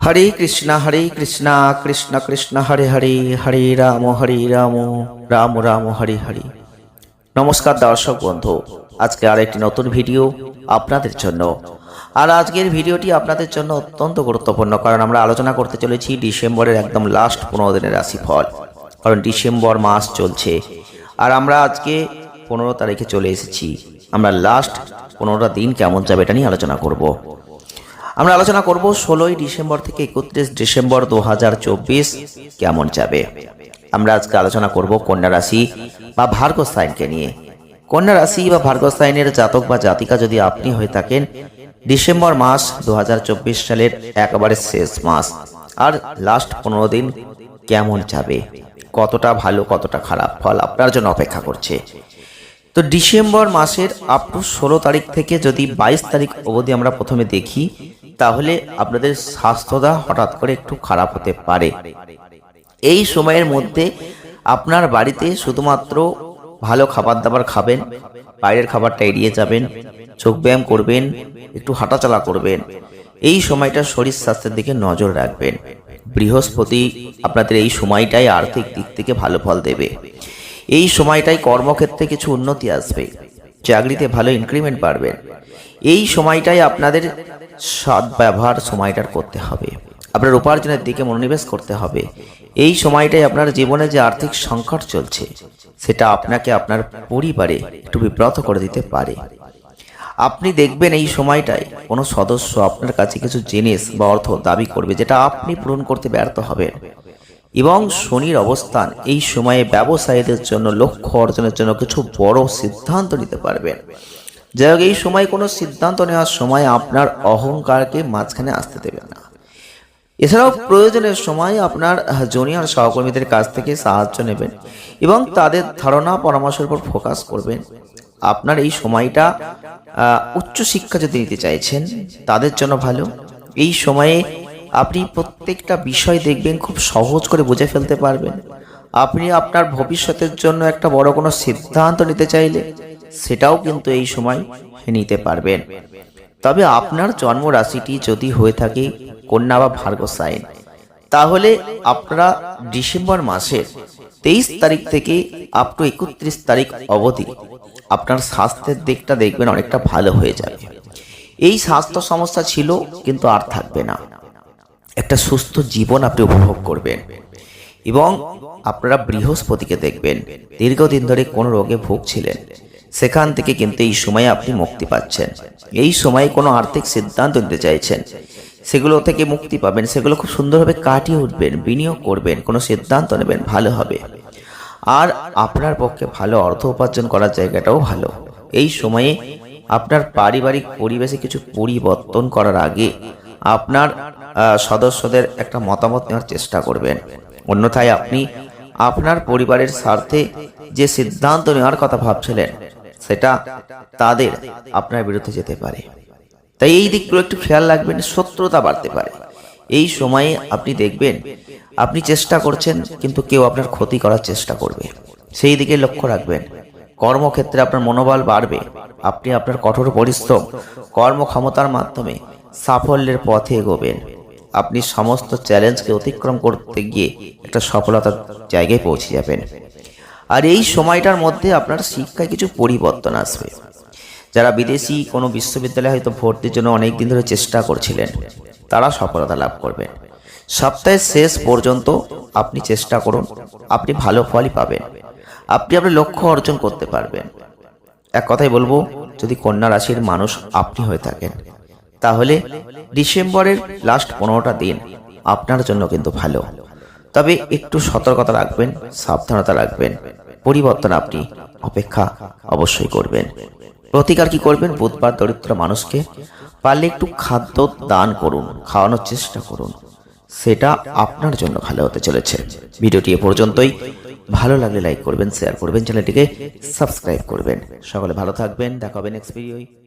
হরে কৃষ্ণ হরে কৃষ্ণ কৃষ্ণ কৃষ্ণ, হরে হরে হরে রাম হরে রাম রাম রাম, হরে হরে। নমস্কার দর্শক বন্ধু, আজকে আরেকটি নতুন ভিডিও আপনাদের জন্য। আর আজকের ভিডিওটি আপনাদের জন্য অত্যন্ত গুরুত্বপূর্ণ, কারণ আমরা আলোচনা করতে চলেছি ডিসেম্বরের একদম লাস্ট পনেরো দিনের রাশিফল, কারণ ডিসেম্বর মাস চলছে। আর আমরা আজকে পনেরো তারিখে চলে এসেছি। আমরা লাস্ট পনেরোটা দিন কেমন যাবে এটা নিয়ে আলোচনা করব। আমরা আলোচনা করব ষোলোই ডিসেম্বর থেকে একত্রিশ ডিসেম্বর দু হাজার চব্বিশ কেমন যাবে। আমরা আজকে আলোচনা করব কন্যা রাশি বা ভার্গ সাইনকে নিয়ে। কন্যা রাশি বা ভার্গ সাইনের জাতক বা জাতিকা যদি আপনি হয়ে থাকেন, ডিসেম্বর মাস দু হাজার চব্বিশ সালের একেবারে শেষ মাস। আর লাস্ট পনেরো দিন কেমন যাবে? কতটা ভালো, কতটা খারাপ ফল আপনার জন্য অপেক্ষা করছে। তো ডিসেম্বর মাসের আপ টু ষোলো তারিখ থেকে যদি বাইশ তারিখ অবধি আমরা প্রথমে দেখি তাহলে আপনাদের স্বাস্থ্যটা হঠাৎ করে একটু খারাপ হতে পারে। এই সময়ের মধ্যে আপনার বাড়িতে শুধুমাত্র ভালো খাবার দাবার খাবেন, বাইরের খাবারটা এড়িয়ে যাবেন যোগ ব্যায়াম করবেন, একটু হাঁটাচলা করবেন। এই সময়টা শরীর স্বাস্থ্যের দিকে নজর রাখবেন। বৃহস্পতি আপনাদের এই সময়টাই আর্থিক দিক থেকে ভালো ফল দেবে। এই সময়টাই কর্মক্ষেত্রে কিছু উন্নতি আসবে। চাকরিতে ভালো ইনক্রিমেন্ট পারবেন এই সময়টাই আপনাদের সৎ ব্যবহার সময়টার করতে হবে। আপনার উপার্জনের দিকে মনোনিবেশ করতে হবে। এই সময়টাই আপনার জীবনে যে আর্থিক সংকট চলছে, সেটা আপনাকে আপনার পরিবারে একটু বিব্রত করে দিতে পারে। আপনি দেখবেন এই সময়টায় কোনো সদস্য আপনার কাছে কিছু জিনিস বা অর্থ দাবি করবে, যেটা আপনি পূরণ করতে ব্যর্থ হবেন। এবং শনির অবস্থান এই সময়ে ব্যবসায়ীদের জন্য, লক্ষ্য অর্জনের জন্য কিছু বড় সিদ্ধান্ত নিতে পারবেন। যাই হোক, এই সময় কোনো সিদ্ধান্ত নেওয়ার সময় আপনার অহংকারকে মাঝখানে আসতে দেবেন না। এছাড়াও প্রয়োজনের সময় আপনার জুনিয়র সহকর্মীদের কাছ থেকে সাহায্য নেবেন এবং তাদের ধারণা, পরামর্শের উপর ফোকাস করবেন। আপনার এই সময়টা উচ্চশিক্ষা যদি নিতে চাইছেন, তাদের জন্য ভালো। এই সময়ে আপনি প্রত্যেকটা বিষয় দেখবেন, খুব সহজ করে বুঝে ফেলতে পারবেন। আপনি আপনার ভবিষ্যতের জন্য একটা বড় কোনো সিদ্ধান্ত নিতে চাইলে সেটাও কিন্তু এই সময় নিতে পারবেন তবে আপনার জন্ম রাশিটি যদি হয়ে থাকে কন্যা বা ভার্গ সাইন তাহলে আপনারা ডিসেম্বর মাসের তেইশ তারিখ থেকে আপ টু একত্রিশ তারিখ অবধি আপনার স্বাস্থ্যের দিকটা দেখবেন অনেকটা ভালো হয়ে যাবে। এই স্বাস্থ্য সমস্যা ছিল কিন্তু আর থাকবে না। একটা সুস্থ জীবন আপনি উপভোগ করবেন এবং আপনারা বৃহস্পতিকে দেখবেন। দীর্ঘদিন ধরে কোনো রোগে ভুগছিলেন। সেখান থেকে কিন্তু এই সময়ে আপনি মুক্তি পাচ্ছেন। এই সময়ে কোনো আর্থিক সিদ্ধান্ত নিতে চাইছেন, সেগুলো থেকে মুক্তি পাবেন, সেগুলো খুব সুন্দরভাবে কাটিয়ে উঠবেন, বিনিয়োগ করবেন, কোনো সিদ্ধান্ত নেবেন, ভালো হবে। আর আপনার পক্ষে ভালো অর্থ উপার্জন করার জায়গাটাও ভালো। এই সময়ে আপনার পারিবারিক পরিবেশে কিছু পরিবর্তন করার আগে আপনার সদস্যদের একটা মতামত নেওয়ার চেষ্টা করবেন। অন্যথায় আপনি আপনার পরিবারের স্বার্থে যে সিদ্ধান্ত নেওয়ার কথা ভাবছিলেন সেটা তাদের আপনার বিরুদ্ধে যেতে পারে। তাই এই দিকগুলো একটু খেয়াল রাখবেন, শত্রুতা বাড়তে পারে। এই সময়ে আপনি দেখবেন, আপনি চেষ্টা করছেন, কিন্তু কেউ আপনার ক্ষতি করার চেষ্টা করবে। সেই দিকে লক্ষ্য রাখবেন। কর্মক্ষেত্রে আপনার মনোবল বাড়বে। আপনি আপনার কঠোর পরিশ্রম, কর্মক্ষমতার মাধ্যমে সাফল্যের পথে এগোবেন। আপনি সমস্ত চ্যালেঞ্জকে অতিক্রম করতে গিয়ে একটা সফলতার জায়গায় পৌঁছে যাবেন। আর এই সময়টার মধ্যে আপনার শিক্ষায় কিছু পরিবর্তন আসবে। যারা বিদেশি কোনো বিশ্ববিদ্যালয়ে হয়তো ভর্তির জন্য অনেক দিন ধরে চেষ্টা করছিলেন, তারা সফলতা লাভ করবেন সপ্তাহের শেষ পর্যন্ত আপনি চেষ্টা করুন, আপনি ভালো ফলই পাবেন। আপনি আপনার লক্ষ্য অর্জন করতে পারবেন। এক কথাই বলব, যদি কন্যা রাশির মানুষ আপনি হয়ে থাকেন, তাহলে ডিসেম্বরের লাস্ট পনেরোটা দিন আপনার জন্য কিন্তু ভালো। তবে একটু সতর্কতা রাখবেন, সাবধানতা রাখবেন। পরিবর্তন আপনি অপেক্ষা অবশ্যই করবেন। প্রতিকার কি করবেন? বুধবার দরিদ্র মানুষকে পারলে একটু খাদ্য দান করুন, খাওয়ানোর চেষ্টা করুন। সেটা আপনার জন্য ভালো হতে চলেছে। ভিডিওটি এ পর্যন্তই। ভালো লাগলে লাইক করবেন শেয়ার করবেন চ্যানেলটিকে সাবস্ক্রাইব করবেন। সকলে ভালো থাকবেন, দেখা হবে নেক্সট ভিডিওয়